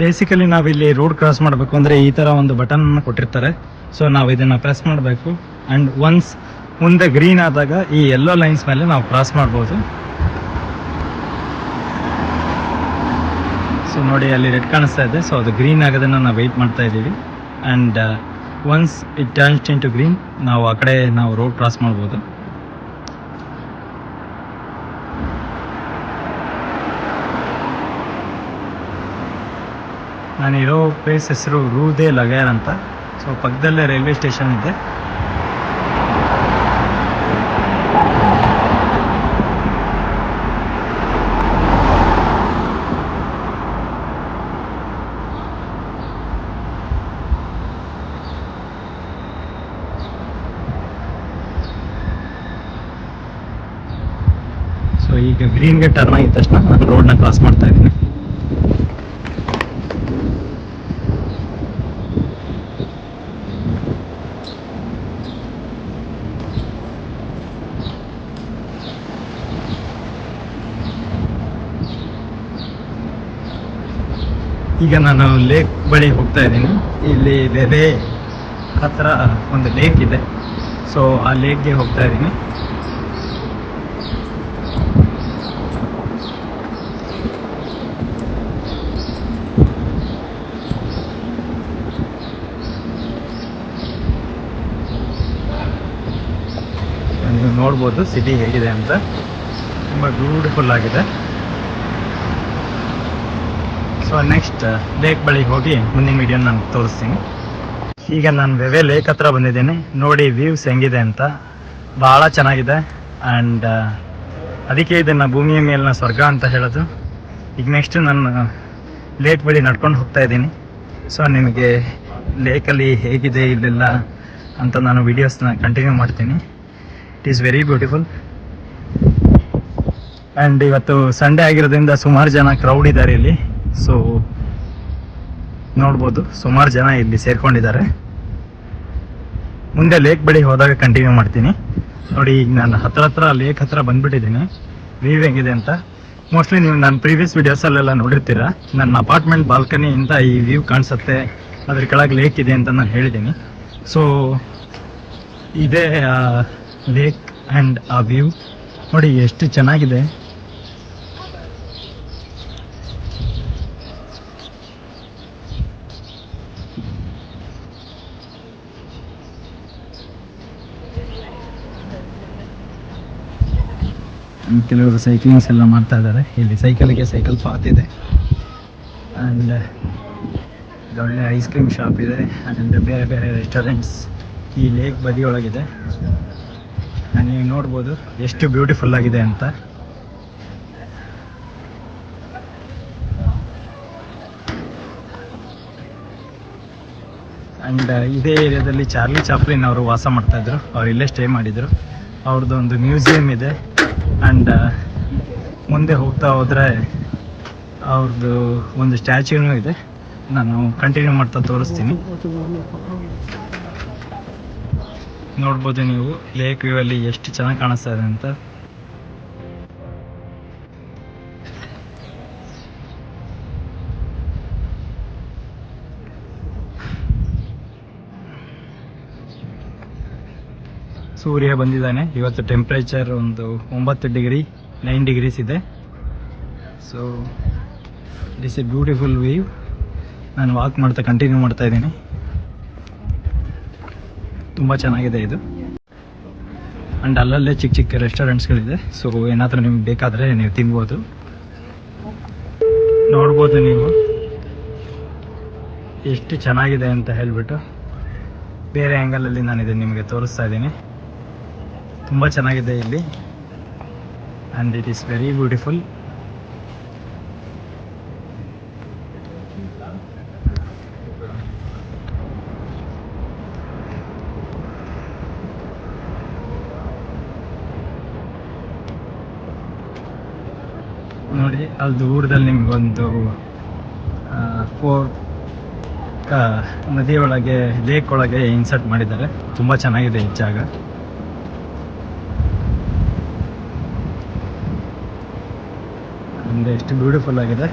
Basically ನಾವಿಲ್ಲಿ road cross ಮಾಡಬೇಕು ಅಂದರೆ ಈ ಥರ ಒಂದು ಬಟನ್ ಕೊಟ್ಟಿರ್ತಾರೆ. ಸೊ ನಾವು ಇದನ್ನು ಪ್ರೆಸ್ ಮಾಡಬೇಕು. ಆ್ಯಂಡ್ ಒನ್ಸ್ ಮುಂದೆ ಗ್ರೀನ್ ಆದಾಗ ಈ ಎಲ್ಲೋ ಲೈನ್ಸ್ ಮೇಲೆ ನಾವು ಕ್ರಾಸ್ ಮಾಡ್ಬೋದು. ಸೊ ನೋಡಿ ಅಲ್ಲಿ ರೆಡ್ ಕಾಣಿಸ್ತಾ ಇದೆ. ಸೊ ಅದು ಗ್ರೀನ್ ಆಗೋದನ್ನು ನಾವು ವೆಯ್ಟ್ ಮಾಡ್ತಾ ಇದ್ದೀವಿ. And once it turns into green ನಾವು ಆ ಕಡೆ ನಾವು ರೋಡ್ ಕ್ರಾಸ್ ಮಾಡ್ಬೋದು. ನಾನಿರೋ ಪ್ಲೇಸ್ ಹೆಸರು ರೂದೇ ಲಗೇರ್ ಅಂತ. ಸೊ ಪಕ್ಕದಲ್ಲೇ ರೈಲ್ವೆ ಸ್ಟೇಷನ್ ಇದೆ. ಸೊ ಈಗ ಗ್ರೀನ್ಗೆ ಟರ್ನ್ ಆಗಿದ ತಕ್ಷಣ ನಾನು ರೋಡ್ನ ಕ್ರಾಸ್ ಮಾಡ್ತಾ ಇದ್ದೀನಿ. ಈಗ ನಾನು ಲೇಕ್ ಬಳಿ ಹೋಗ್ತಾ ಇದ್ದೀನಿ. ಇಲ್ಲಿ ಬೇರೆ ಹತ್ರ ಒಂದು ಲೇಕ್ ಇದೆ. ಸೊ ಆ ಲೇಕ್ಗೆ ಹೋಗ್ತಾ ಇದ್ದೀನಿ. ನೀವು ನೋಡ್ಬೋದು ಸಿಟಿ ಹೇಗಿದೆ ಅಂತ. ತುಂಬ ಬ್ಯೂಟಿಫುಲ್ ಆಗಿದೆ. ಸೊ ನೆಕ್ಸ್ಟ್ ಲೇಕ್ ಬಳಿ ಹೋಗಿ ಮುಂದಿನ ವಿಡಿಯೋ ನಾನು ತೋರಿಸ್ತೀನಿ. ಈಗ ನಾನು ವೆವೆ ಲೇಕ್ ಹತ್ರ ಬಂದಿದ್ದೀನಿ. ನೋಡಿ ವ್ಯೂಸ್ ಹೆಂಗಿದೆ ಅಂತ. ಭಾಳ ಚೆನ್ನಾಗಿದೆ. ಆ್ಯಂಡ್ ಅದಕ್ಕೆ ಇದನ್ನು ಭೂಮಿಯ ಮೇಲಿನ ಸ್ವರ್ಗ ಅಂತ ಹೇಳೋದು. ಈಗ ನೆಕ್ಸ್ಟ್ ನಾನು ಲೇಕ್ ಬಳಿ ನಡ್ಕೊಂಡು ಹೋಗ್ತಾ ಇದ್ದೀನಿ. ಸೊ ನಿಮಗೆ ಲೇಕಲ್ಲಿ ಹೇಗಿದೆ, ಇಲ್ಲೆಲ್ಲ ಅಂತ ನಾನು ವೀಡಿಯೋಸ್ನ ಕಂಟಿನ್ಯೂ ಮಾಡ್ತೀನಿ. It is very beautiful and ಇವತ್ತು ಸಂಡೇ ಆಗಿರೋದ್ರಿಂದ ಸುಮಾರು ಜನ ಕ್ರೌಡ್ ಇದ್ದಾರೆ ಇಲ್ಲಿ. ಸೊ, ನೋಡ್ಬೋದು. ಸುಮಾರು ಜನ ಇಲ್ಲಿ ಸೇರ್ಕೊಂಡಿದ್ದಾರೆ. ಮುಂದೆ ಲೇಕ್ ಬಳಿ ಹೋದಾಗ ಕಂಟಿನ್ಯೂ ಮಾಡ್ತೀನಿ. ನೋಡಿ, ಈಗ ನಾನು ಹತ್ರ ಹತ್ರ, ಲೇಕ್ ಹತ್ರ ಬಂದ್ಬಿಟ್ಟಿದ್ದೀನಿ. ವ್ಯೂ ಹೆಂಗಿದೆ ಅಂತ. ಮೋಸ್ಟ್ಲಿ ನೀವು ನನ್ನ ಪ್ರೀವಿಯಸ್ ವೀಡಿಯೋಸಲ್ಲೆಲ್ಲ ನೋಡಿರ್ತೀರ. ನನ್ನ ಅಪಾರ್ಟ್ಮೆಂಟ್ ಬಾಲ್ಕನಿಯಿಂದ ಈ ವ್ಯೂ ಕಾಣಿಸುತ್ತೆ. ಅದ್ರ ಕೆಳಗೆ ಲೇಕ್ ಇದೆ ಅಂತ ನಾನು ಹೇಳಿದ್ದೀನಿ. ಸೊ ಇದೇ ಲೇಕ್ ಆ್ಯಂಡ್ ಆ ವ್ಯೂ ನೋಡಿ, ಎಷ್ಟು ಚೆನ್ನಾಗಿದೆ. ಕೆಲವರು ಸೈಕ್ಲಿಂಗ್ಸ್ ಎಲ್ಲ ಮಾಡ್ತಾ ಇದ್ದಾರೆ. ಇಲ್ಲಿ ಸೈಕಲ್ಗೆ ಸೈಕಲ್ ಪಾತ್ ಇದೆ. ಆ್ಯಂಡ್ ಒಳ್ಳೆ ಐಸ್ ಕ್ರೀಮ್ ಶಾಪ್ ಇದೆ. ಆ್ಯಂಡ್ ಬೇರೆ ಬೇರೆ ರೆಸ್ಟೋರೆಂಟ್ಸ್ ಈ ಲೇಕ್ ಬದಿಯೊಳಗಿದೆ. ನೀವು ನೋಡ್ಬೋದು ಎಷ್ಟು ಬ್ಯೂಟಿಫುಲ್ ಆಗಿದೆ ಅಂತ. ಆ್ಯಂಡ್ ಇದೇ ಏರಿಯಾದಲ್ಲಿ ಚಾರ್ಲಿ ಚಾಪ್ಲಿನ್ ಅವರು ವಾಸ ಮಾಡ್ತಾ ಇದ್ರು. ಅವ್ರು ಇಲ್ಲೇ ಸ್ಟೇ ಮಾಡಿದ್ರು. ಅವ್ರದ್ದು ಒಂದು ಮ್ಯೂಸಿಯಂ ಇದೆ. ಆ್ಯಂಡ್ ಮುಂದೆ ಹೋಗ್ತಾ ಹೋದರೆ ಅವ್ರದ್ದು ಒಂದು ಸ್ಟ್ಯಾಚ್ಯೂನು ಇದೆ. ನಾನು ಕಂಟಿನ್ಯೂ ಮಾಡ್ತಾ ತೋರಿಸ್ತೀನಿ. ನೋಡ್ಬೋದು ನೀವು, ಲೇಕ್ ವ್ಯೂ ಅಲ್ಲಿ ಎಷ್ಟು ಚೆನ್ನಾಗಿ ಕಾಣಿಸ್ತಾ ಇದೆ ಅಂತ. ಸೂರ್ಯ ಬಂದಿದ್ದಾನೆ. ಇವತ್ತು ಟೆಂಪ್ರೇಚರ್ ಒಂದು ಒಂಬತ್ತು ಡಿಗ್ರಿ ನೈನ್ ಡಿಗ್ರೀಸ್ ಇದೆ. So it is a beautiful view ನಾನು ವಾಕ್ ಮಾಡ್ತಾ ಕಂಟಿನ್ಯೂ ಮಾಡ್ತಾ ಇದ್ದೀನಿ. ತುಂಬ ಚೆನ್ನಾಗಿದೆ ಇದು. ಆ್ಯಂಡ್ ಅಲ್ಲಲ್ಲೇ ಚಿಕ್ಕ ಚಿಕ್ಕ ರೆಸ್ಟೋರೆಂಟ್ಸ್ಗಳಿದೆ ಸೊ ಏನಾದರೂ ನಿಮ್ಗೆ ಬೇಕಾದರೆ ನೀವು ತಿನ್ಬೋದು. ನೋಡ್ಬೋದು ನೀವು. ಎಷ್ಟು ಚೆನ್ನಾಗಿದೆ ಅಂತ ಹೇಳಿಬಿಟ್ಟು ಬೇರೆ ಆ್ಯಂಗಲಲ್ಲಿ ನಾನು ಇದನ್ನು ನಿಮಗೆ ತೋರಿಸ್ತಾ ಇದ್ದೀನಿ. ತುಂಬ ಚೆನ್ನಾಗಿದೆ ಇಲ್ಲಿ. And it is very beautiful ನೋಡಿ ಅಲ್ಲಿ ದೂರದಲ್ಲಿ ನಿಮ್ಗೊಂದು ಫೋರ್ ನದಿ ಒಳಗೆ ಲೇಕ್ ಒಳಗೆ ಇನ್ಸರ್ಟ್ ಮಾಡಿದ್ದಾರೆ. ತುಂಬ ಚೆನ್ನಾಗಿದೆ ಈ ಜಾಗ. ಮುಂದೆ ಎಷ್ಟು ಬ್ಯೂಟಿಫುಲ್ ಆಗಿದೆ.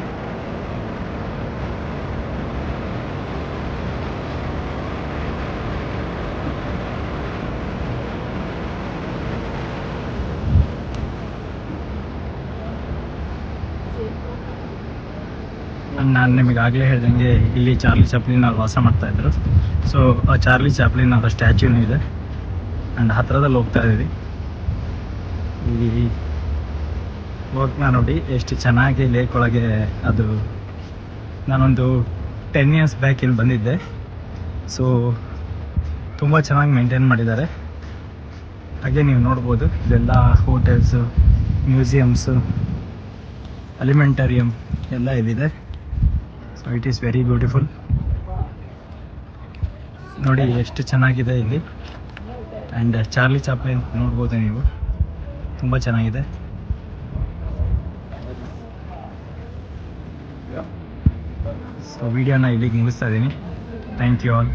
ನಾನು ನಿಮಗೆ ಆಗಲೇ ಹೇಳ್ದಂಗೆ ಇಲ್ಲಿ ಚಾರ್ಲಿ ಚಾಪ್ಲಿನ ಅವ್ರು ವಾಸ ಮಾಡ್ತಾ ಇದ್ರು. ಸೊ ಆ ಚಾರ್ಲಿ ಚಾಪ್ಲಿನ್ ಅವರ ಸ್ಟ್ಯಾಚ್ಯೂನೂ ಇದೆ. ಆ್ಯಂಡ್ ಹತ್ರದಲ್ಲಿ ಹೋಗ್ತಾ ಇದ್ದೀವಿ. ಈ ಹೋಗ್ತಾ ನೋಡಿ, ಎಷ್ಟು ಚೆನ್ನಾಗಿ ಲೇಕ್ ಒಳಗೆ ಅದು ನಾನೊಂದು ಟೆನ್ ಇಯರ್ಸ್ ಬ್ಯಾಕ್ ಇಲ್ಲಿ ಬಂದಿದ್ದೆ. ಸೊ ತುಂಬ ಚೆನ್ನಾಗಿ ಮೇಂಟೈನ್ ಮಾಡಿದ್ದಾರೆ. ಹಾಗೆ ನೀವು ನೋಡ್ಬೋದು, ಇದೆಲ್ಲ ಹೋಟೆಲ್ಸು ಮ್ಯೂಸಿಯಮ್ಸು ಅಲಿಮೆಂಟರಿಯಮ್ ಎಲ್ಲ ಇದಿದೆ so it is very beautiful ನೋಡಿ, ಎಷ್ಟು ಚೆನ್ನಾಗಿದೆ ಇಲ್ಲಿ. ಆ್ಯಂಡ್ ಚಾರ್ಲಿ ಚಾಪ್ಲಿನ್ ನೋಡ್ಬೋದು ನೀವು. ತುಂಬ ಚೆನ್ನಾಗಿದೆ. ಸೊ ವಿಡಿಯೋನ ಇಲ್ಲಿಗೆ ಮುಗಿಸ್ತಾ ಇದ್ದೀನಿ ಥ್ಯಾಂಕ್ ಯು ಆಲ್